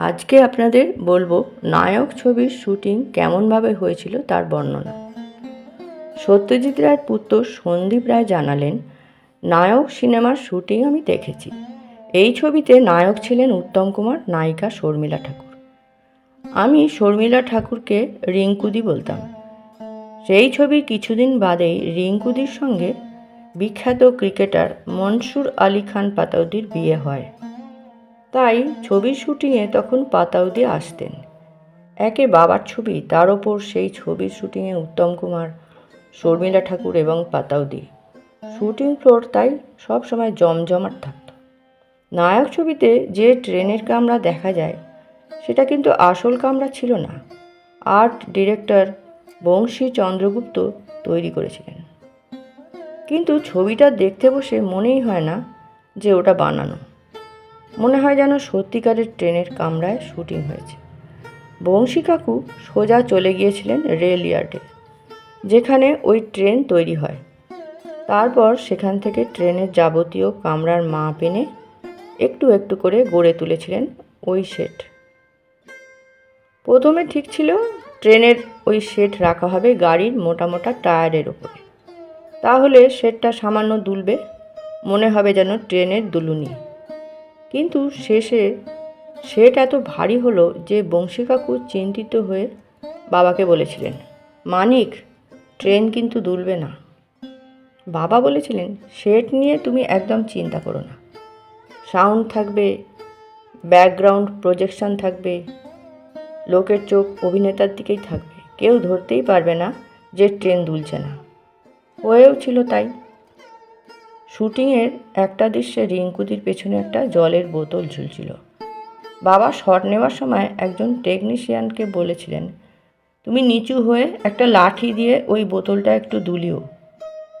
আজকে আপনাদের বলব নায়ক ছবির শুটিং কেমনভাবে হয়েছিল তার বর্ণনা। সত্যজিৎ রায়ের পুত্র সন্দীপ রায় জানালেন, নায়ক সিনেমার শুটিং আমি দেখেছি। এই ছবিতে নায়ক ছিলেন উত্তম কুমার, নায়িকা শর্মিলা ঠাকুর। আমি শর্মিলা ঠাকুরকে রিঙ্কুদি বলতাম। সেই ছবির কিছুদিন বাদেই রিঙ্কুদির সঙ্গে বিখ্যাত ক্রিকেটার মনসুর আলী খান পাতাউদির বিয়ে হয়। তাই ছবির শুটিংয়ে তখন পাতাউদি আসতেন। একে বাবার ছবি, তার ওপর সেই ছবির শুটিংয়ে উত্তম কুমার, শর্মিলা ঠাকুর এবং পাতাউদি শুটিং ফ্লোর তাই সবসময় জমজমাট থাকত। নায়ক ছবিতে যে ট্রেনের কামরা দেখা যায়, সেটা কিন্তু আসল কামরা ছিল না। আর্ট ডিরেক্টর বংশী চন্দ্রগুপ্ত তৈরি করেছিলেন। কিন্তু ছবিটা দেখতে বসে মনেই হয় না যে ওটা বানানো। মনে হয় যেন সত্যিকারের ট্রেনের কামরায় শুটিং হয়েছে। বংশী কাকু সোজা চলে গিয়েছিলেন রেল ইয়ার্ডে, যেখানে ওই ট্রেন তৈরি হয়। তারপর সেখান থেকে ট্রেনের যাবতীয় কামরার মাপ এনে একটু একটু করে গড়ে তুলেছিলেন ওই সেট প্রথমে ঠিক ছিল ট্রেনের ওই সেট রাখা হবে গাড়ির মোটা মোটা টায়ারের ওপরে। তাহলে সেটটা সামান্য দুলবে, মনে হবে যেন ট্রেনের দুলুনি। কিন্তু শেষে সেট এত ভারী হলো যে বংশী কাকু চিন্তিত হয়ে বাবাকে বলেছিলেন, মানিক, ট্রেন কিন্তু দুলবে না। বাবা বলেছিলেন সেট নিয়ে তুমি একদম চিন্তা করো না। সাউন্ড থাকবে, ব্যাকগ্রাউন্ড প্রজেকশন থাকবে, লোকের চোখ অভিনেতার দিকেই থাকবে। কেউ ধরতেই পারবে না যে ট্রেন দুলছে না। হয়েও ছিল তাই। শুটিংয়ের একটা দৃশ্যে রিঙ্কুদির পেছনে একটা জলের বোতল ঝুলছিল। বাবা শট নেওয়ার সময় একজন টেকনিশিয়ানকে বলেছিলেন, তুমি নিচু হয়ে একটা লাঠি দিয়ে ওই বোতলটা একটু দুলিও,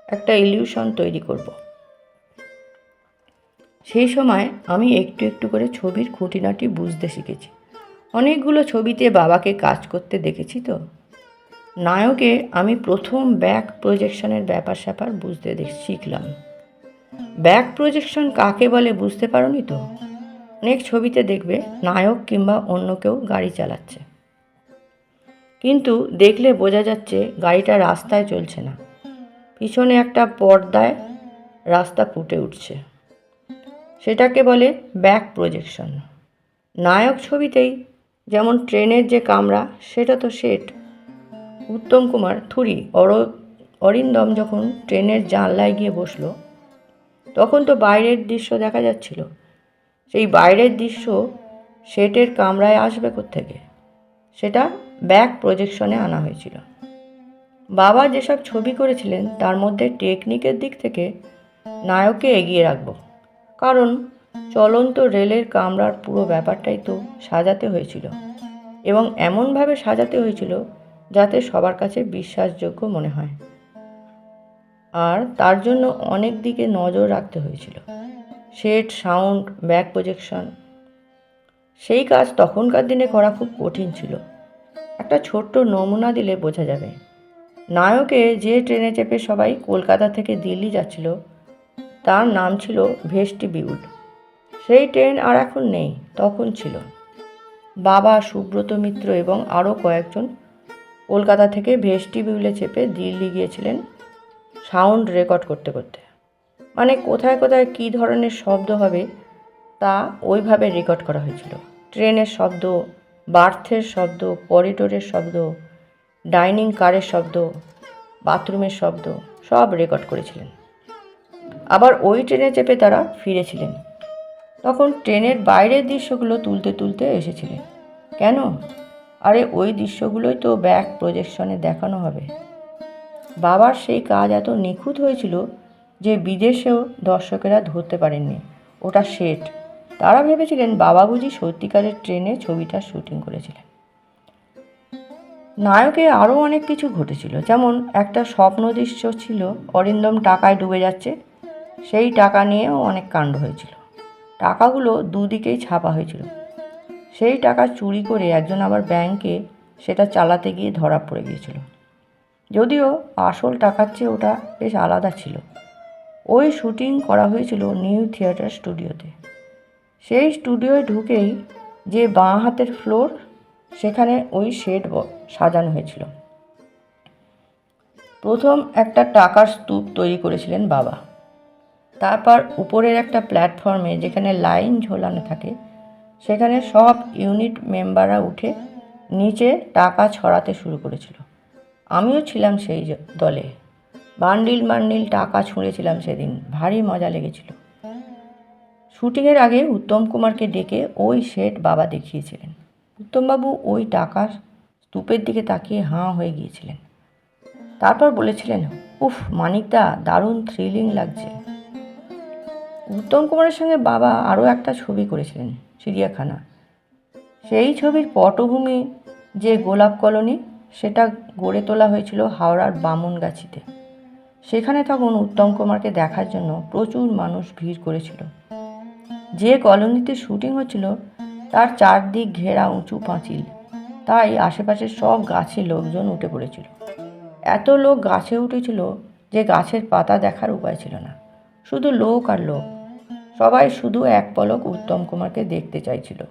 একটা ইলিউশন তৈরি করব। সেই সময় আমি একটু একটু করে ছবির খুঁটিনাটি বুঝতে শিখেছি। অনেকগুলো ছবিতে বাবাকে কাজ করতে দেখেছি তো। নায়কে আমি প্রথম ব্যাক প্রজেকশনের ব্যাপার স্যাপার বুঝতে শিখলাম। ব্যাক প্রজেকশন কাকে বলে বুঝতে পারোনি তো? অনেক ছবিতে দেখবে নায়ক কিংবা অন্য কেউ গাড়ি চালাচ্ছে। কিন্তু দেখলে বোঝা যাচ্ছে গাড়িটা রাস্তায় চলছে না। পিছনে একটা পর্দায় রাস্তা ফুটে উঠছে। সেটাকে বলে ব্যাক প্রজেকশন। নায়ক ছবিতেই যেমন ট্রেনের যে কামরা, সেটা তো সেট। উত্তম কুমার থুরি, অর অরিন্দম যখন ট্রেনের জানলায় গিয়ে বসল তখন তো বাইরের দৃশ্য দেখা যাচ্ছিল। সেই বাইরের দৃশ্য সেটের কামরায় আসবে থেকে সেটা ব্যাক প্রজেকশনে আনা হয়েছিল। বাবা যেসব ছবি করেছিলেন, তার মধ্যে টেকনিকের দিক থেকে নায়ককে এগিয়ে রাখব। কারণ চলন্ত রেলের কামরার পুরো ব্যাপারটাই তো সাজাতে হয়েছিল। এবং এমনভাবে সাজাতে হয়েছিল যাতে সবার কাছে বিশ্বাসযোগ্য মনে হয়। আর তার জন্য অনেক দিকে নজর রাখতে হয়েছিল। Set, sound, back projection. সেই কাজ তখনকার দিনে করা খুব কঠিন ছিল। একটা ছোট্ট নমুনা দিলে বোঝা যাবে। নায়কে যে ট্রেনে চেপে সবাই কলকাতা থেকে দিল্লি যাচ্ছিল, তার নাম ছিল ভেস্টি বিউড সেই ট্রেন আর এখন নেই, তখন ছিল। বাবা, সুব্রত মিত্র এবং আরও কয়েকজন কলকাতা থেকে ভেস্টি বিউলে চেপে দিল্লি গিয়েছিলেন সাউন্ড রেকর্ড করতে করতে। মানে কোথায় কোথায় কী ধরনের শব্দ হবে, তা ওইভাবে রেকর্ড করা হয়েছিল। ট্রেনের শব্দ, বার্থের শব্দ করিডোরের শব্দ, ডাইনিং কারের শব্দ, বাথরুমের শব্দ, সব রেকর্ড করেছিলেন। আবার ওই ট্রেনে চেপে তারা ফিরেছিলেন। তখন ট্রেনের বাইরের দৃশ্যগুলো তুলতে তুলতে এসেছিলেন। কেন? আরে ওই দৃশ্যগুলোই তো ব্যাক প্রজেকশনে দেখানো হবে। বাবার সেই কাজ এত নিখুঁত হয়েছিল যে বিদেশেও দর্শকেরা ধরতে পারেননি। ওটা সেট তারা ভেবেছিলেন বাবা বুঝি সত্যিকারের ট্রেনে ছবিটার শুটিং করেছিলেন। নায়কে আরও অনেক কিছু ঘটেছিল। যেমন একটা স্বপ্ন দৃশ্য ছিল, অরিন্দম টাকায় ডুবে যাচ্ছে, সেই টাকা নিয়েও অনেক কাণ্ড হয়েছিল। টাকাগুলো দুদিকেই ছাপা হয়েছিল। সেই টাকা চুরি করে একজন আবার ব্যাংকে সেটা চালাতে গিয়ে ধরা পড়ে গিয়েছিল। যদিও আসল টাকার চেয়ে ওটা বেশ আলাদা ছিল। ওই শুটিং করা হয়েছিল নিউ থিয়েটার স্টুডিওতে। সেই স্টুডিওয় ঢুকেই যে বাঁ হাতের ফ্লোর, সেখানে ওই শেড সাজানো হয়েছিল। প্রথম একটা টাকার স্তূপ তৈরি করেছিলেন বাবা। তারপর উপরের একটা প্ল্যাটফর্মে যেখানে লাইন ঝোলানো থাকে, সেখানে সব ইউনিট মেম্বাররা উঠে নিচে টাকা ছড়াতে শুরু করেছিল। আমিও ছিলাম সেই দলে। বান্ডিল বান্ডিল টাকা ছুঁড়েছিলাম সেদিন। ভারী মজা লেগেছিল। শুটিংয়ের আগে উত্তম কুমারকে ডেকে ওই সেট বাবা দেখিয়েছিলেন। উত্তমবাবু ওই টাকার স্তূপের দিকে তাকিয়ে হাঁ হয়ে গিয়েছিলেন। তারপর বলেছিলেন, উফ, মানিকদা, দারুণ থ্রিলিং লাগছে। উত্তম কুমারের সঙ্গে বাবা আরও একটা ছবি করেছিলেন, চিড়িয়াখানা। সেই ছবির পটভূমি যে গোলাপ কলোনি সেটা গড়ে তোলা হয়েছিল হাওড়ার বামুনগাছিতে। সেখানে তখন উত্তম কুমারকে দেখার জন্য প্রচুর মানুষ ভিড় করেছিল। যে কলোনিতে শুটিং হচ্ছিল, তার চারদিক ঘেরা উঁচু পাঁচিল। তাই আশেপাশের সব গাছে লোকজন উঠে পড়েছিল। এত লোক গাছে উঠেছিল যে গাছের পাতা দেখার উপায় ছিল না। শুধু লোক আর লোক। সবাই শুধু এক পলক উত্তম কুমারকে দেখতে চাইছিল।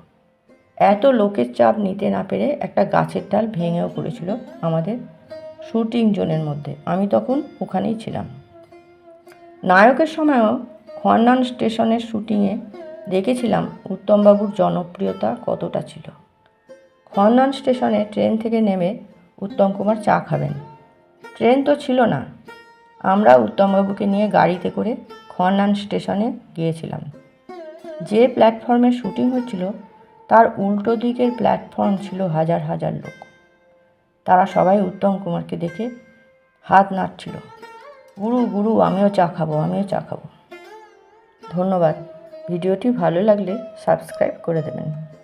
এত লোকের চাপ নিতে না পেরে একটা গাছের ডাল ভেঙেও পড়েছিল আমাদের শুটিং জোনের মধ্যে। আমি তখন ওখানেই ছিলাম। নায়কের সময়ও খন্নান স্টেশনের শুটিংয়ে দেখেছিলাম উত্তমবাবুর জনপ্রিয়তা কতটা ছিল। খন্নান স্টেশনে ট্রেন থেকে নেমে উত্তম কুমার চা খাবেন। ট্রেন তো ছিল না। আমরা উত্তমবাবুকে নিয়ে গাড়িতে করে খন্নান স্টেশনে গিয়েছিলাম। যে প্ল্যাটফর্মে শুটিং হচ্ছিল তার উল্টো দিকের প্ল্যাটফর্ম ছিল হাজার হাজার লোক। তারা সবাই উত্তম কুমারকে দেখে হাত নাড়ছিল। গুরু গুরু, আমিও চা খাব, আমিও চা খাব। ধন্যবাদ। ভিডিওটি ভালো লাগলে সাবস্ক্রাইব করে দেবেন।